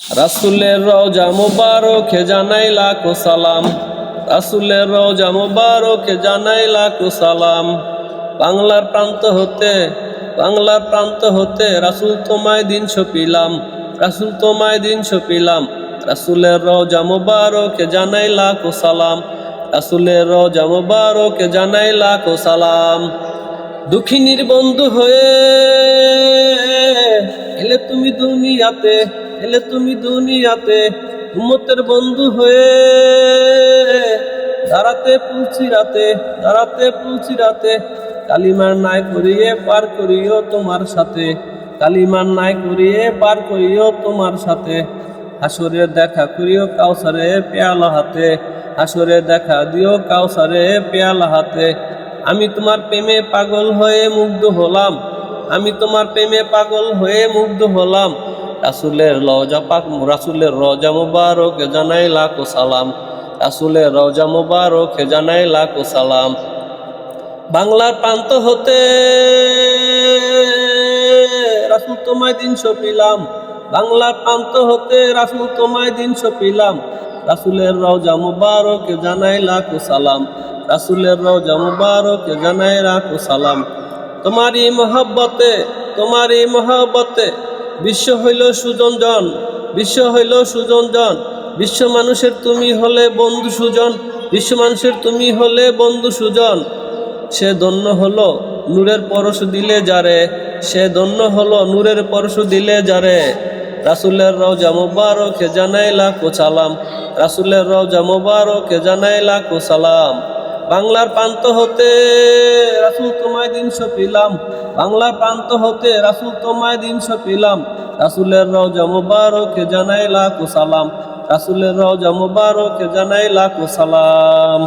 রাসুলের রওজা মুবারকে জানাই লাখো সালাম। রাসুলের রওজা মুবারকে জানাই লাখো সালাম। বাংলার প্রান্ত হতে, বাংলার প্রান্ত হতে রাসুল তোমায় দিন ছপিলাম, রাসুল তোমায় দিন ছপিলাম। রাসুলের রওজা মুবারকে জানাই লাখো সালাম। রাসুলের রওজা মুবারকে জানাই লাখো সালাম। দুঃখিনীর বন্ধু হয়ে এলে তুমি দুনিয়াতে এলে তুমি দুনিয়াতে উম্মতের বন্ধু হয়ে দাঁড়াতে পুলছি রাতে, দাঁড়াতে পুলছি রাতে, কালিমার নাই করিয়ে পার করিও তোমার সাথে, কালিমার নাই করিয়ে পার করিও তোমার সাথে। হাসরে দেখা করিও কাউসারে পেয়ালা হাতে, হাসরে দেখা দিও কাউসারে পেয়ালা হাতে। আমি তোমার প্রেমে পাগল হয়ে মুগ্ধ হলাম, আমি তোমার প্রেমে পাগল হয়ে মুগ্ধ হলাম রাসুলের রজা পাক, রাসুলের রজা মুবারক জানাই লাখো সালাম। রাসুলের রজা মুবারক জানাই লাখো সালাম। বাংলার প্রান্ত হতে রাসুল তোমায় দিন সপিলাম। বাংলার প্রান্ত হতে রাসুল তোমায় দিন সপিলাম। রাসুলের রওজা মুবারক জানাই লাখো সালাম। রাসুলের রওজা মুবারক জানাই রাখো সালাম। তোমারই মহব্বতে তোমারই মহব্বতে বিশ্ব হইল সুজনজন বিশ্ব হইল সুজনজন বিশ্ব মানুষের তুমি হলে বন্ধু সুজন, বিশ্ব মানুষের তুমি হলে বন্ধু সুজন। সে ধন্য হলো নূরের পরশ দিলে যারে, সে ধন্য হলো নূরের পরশ দিলে যারে। রাসুলের রওজা মুবারকে জানাই লাখো সালাম। রাসুলের রওজা মুবারকে জানাই লাখো সালাম। বাংলার প্রান্ত হতে রাসুল তোমায় দিন সপিলাম বাংলার প্রান্ত হতে রাসুল তোমায় দিন সপিলাম রাসুলের রওজা মুবারকে জানাই লাখো সালাম। রাসুলের রওজা মুবারকে জানাই লাখো সালাম।